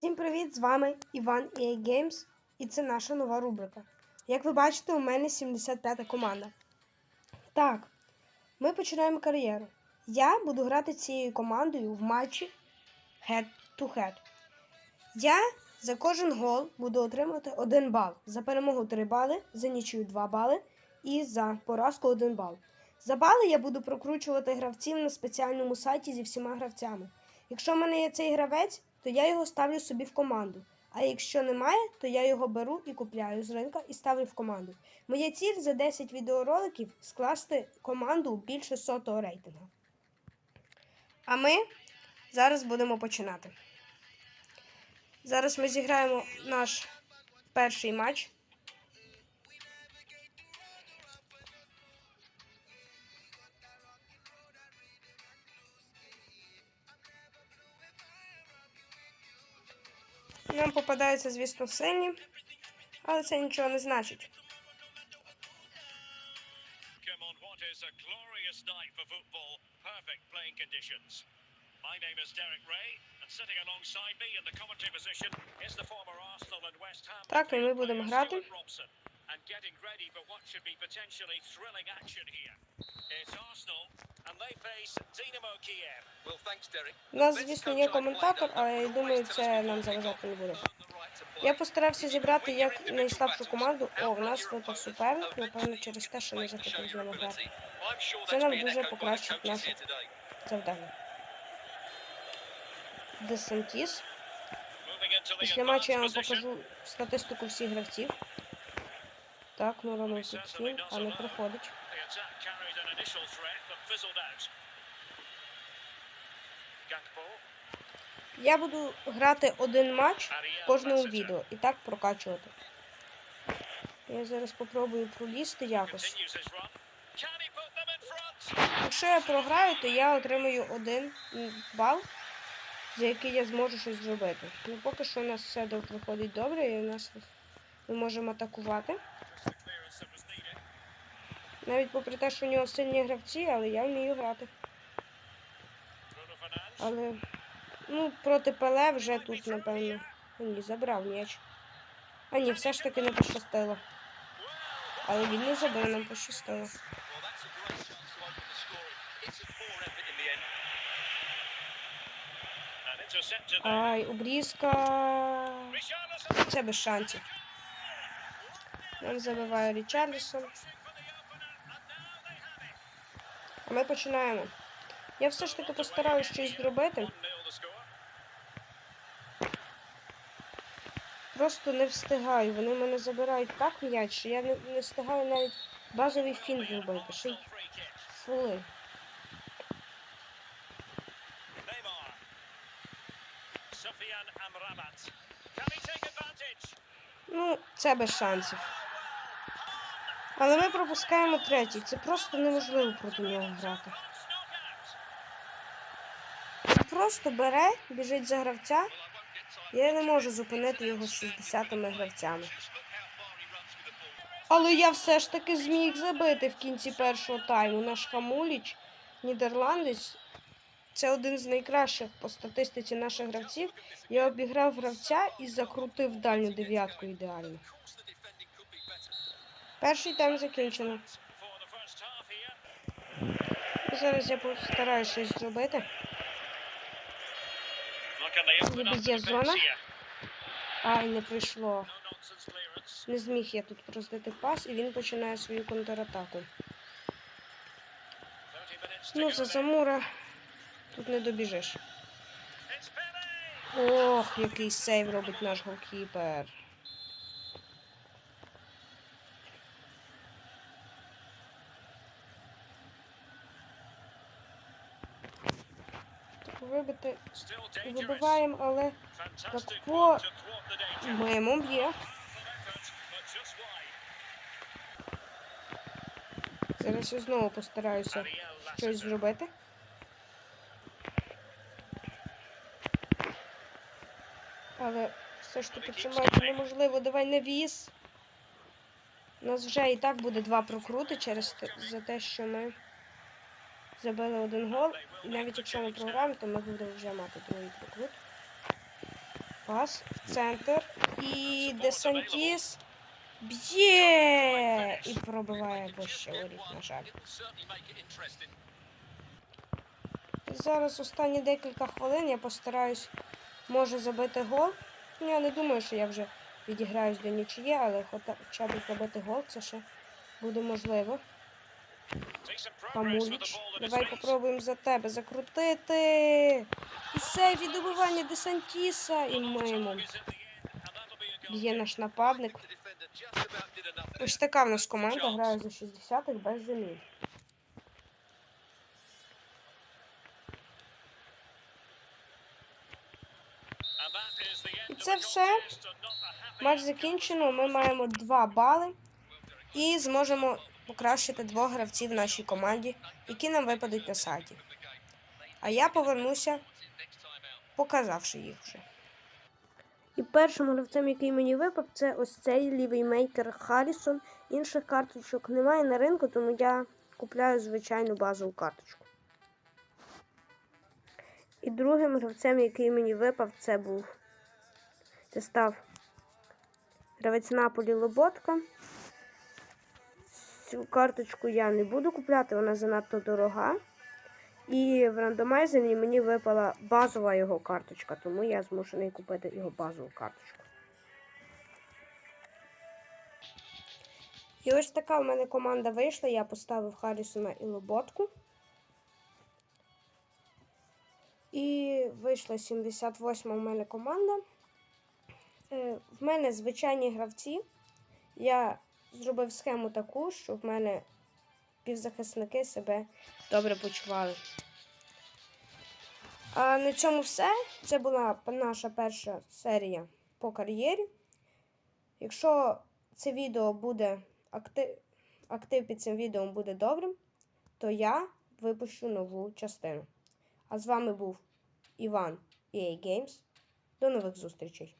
Всім привіт! З вами Іван EA Games і це наша нова рубрика. Як ви бачите, у мене 75-та команда. Так, ми починаємо кар'єру. Я буду грати цією командою в матчі Head to Head. Я за кожен гол буду отримати 1 бал. За перемогу 3 бали, за нічию 2 бали і за поразку 1 бал. За бали я буду прокручувати гравців на спеціальному сайті зі всіма гравцями. Якщо в мене є цей гравець, то я його ставлю собі в команду. А якщо немає, то я його беру і купляю з ринка і ставлю в команду. Моя ціль за 10 відеороликів скласти команду більше сотого рейтингу. А ми зараз будемо починати. Зараз ми зіграємо наш перший матч. Нам попадаються, звісно, сильні, але це нічого не значить. My name is Derek Ray, and sitting alongside me in the commentary position is the former Arsenal and West Ham Так, і ми будемо грати. And getting ready for what should be potentially thrilling action here. It's Arsenal, нас, звісно, є коментатор, але я думаю, це нам заважати не буде. Я постарався зібрати як найслабшу команду. О, в нас випав суперник, напевно, через те, що не захотів з нами грати. Це нам дуже покращить наше завдання. Десантіс. Після матчу я вам покажу статистику всіх гравців. Так, ну ранув тут а не проходить. Я буду грати один матч в кожному відео і так прокачувати. Я зараз попробую пролізти якось. Якщо я програю, то я отримаю один бал, за який я зможу щось зробити. Ну, поки що у нас все виходить добре, і у нас ми можемо атакувати. Навіть попри те, що у нього сильні гравці, але я вмію грати. Але ну, проти Пеле вже тут, напевно. Ні, забрав м'яч. А ні, все ж таки не пощастило. Але він не забив, нам пощастило. Ай, обрізка. Це без шансів. Нам забиває Річарлісон. А ми починаємо. Я все ж таки постараюсь щось зробити. 1-0 the score. Просто не встигаю. Вони мене забирають так м'яч, що я не, не встигаю навіть базовий фін зробити. Ще й фули. Ну, це без шансів. Але ми пропускаємо третій. Це просто неможливо проти нього грати. Він просто бере, біжить за гравця. Я не можу зупинити його з 60-ми гравцями. Але я все ж таки зміг забити в кінці першого тайму. Наш Хамуліч, нідерландець. Це один з найкращих по статистиці наших гравців. Я обіграв гравця і закрутив дальню дев'ятку ідеально. Перший тайм закінчено. Зараз я постараюся щось зробити. Є зона. Ай, не прийшло. Не зміг я тут роздати пас, і він починає свою контратаку. 30 minutes to Ну, за. Замура тут не добіжиш. Ох, який сейв робить наш голкіпер. Вибити вибиваємо, але danger. мимо б'є. Зараз я знову постараюся щось зробити. Але все ж таки це майже неможливо. Давай навіс. У нас вже і так буде два прокрути через те, за те, що ми забили один гол. Навіть якщо ми програємо, то ми будемо вже мати другий прокрут. Пас в центр. І Десантіс б'є! І пробиває вище воріт, на жаль. Зараз останні декілька хвилин я постараюсь, може, забити гол. Ну, Я не думаю, що я вже відіграюсь до нічиї, але хоча б забити гол, це ще буде можливо. Памуліч, давай попробуємо за тебе закрутити. І сейв, і добивання Десантіса, і goal Є наш нападник. Ось така в нас команда грає за 60-х без замін. End І це все. Матч закінчено. Ми маємо 2 бали і зможемо покращити двох гравців в нашій команді, які нам випадуть на сайті. А я повернуся, показавши їх вже. І першим гравцем, який мені випав, це ось цей лівий мейкер Харрісон. Інших карточок немає на ринку, тому я купляю звичайну базову карточку. І другим гравцем, який мені випав, це був. Це став гравець Наполі Лоботка. Цю карточку я не буду купляти, вона занадто дорога. І в рандомайзері мені випала базова його карточка, тому я змушений купити його базову карточку. І ось така в мене команда вийшла. Я поставив Харрісона і Лоботку. І вийшла 78 у мене команда. Е, В мене звичайні гравці. Я зробив схему таку, щоб в мене півзахисники себе добре почували. А на цьому все. Це була наша перша серія по кар'єрі. Якщо це відео буде актив, актив під цим відео буде добрим, то я випущу нову частину. А з вами був Іван EA Games. До нових зустрічей!